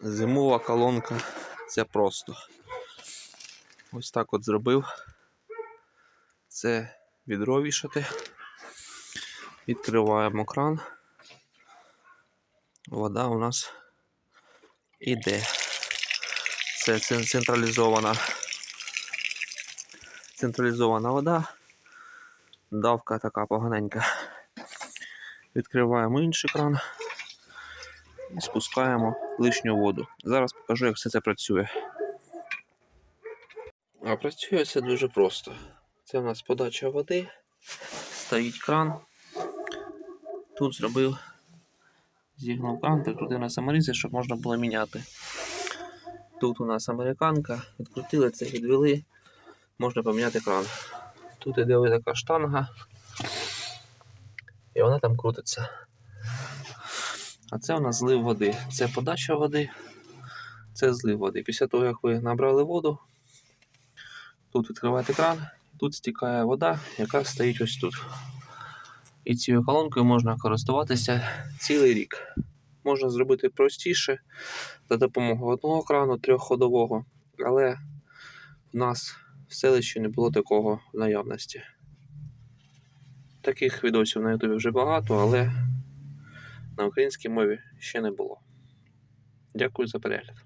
Зимова колонка це просто. Ось так от зробив. Це відро вішати. Відкриваємо кран. Вода у нас іде. Це централізована. Централізована вода. Давка така поганенька. Відкриваємо інший кран спускаємо лишню воду. Зараз покажу, як все це працює. А працює це дуже просто. Це у нас подача води, стоїть кран. Тут зробив, зігнув кран, прикрутив на саморізи, щоб можна було міняти. Тут у нас американка, відкрутили це, відвели, можна поміняти кран. Тут іде ось така штанга, і вона там крутиться. А це у нас злив води. Це подача води, це злив води. Після того, як ви набрали воду, тут відкриваєте кран, тут стікає вода, яка стоїть ось тут. І цією колонкою можна користуватися цілий рік. Можна зробити простіше за допомогою одного крану трьохходового, але в нас в селищі не було такого наявності. Таких відосів на Ютубі вже багато, але на українській мові ще не було. Дякую за перегляд.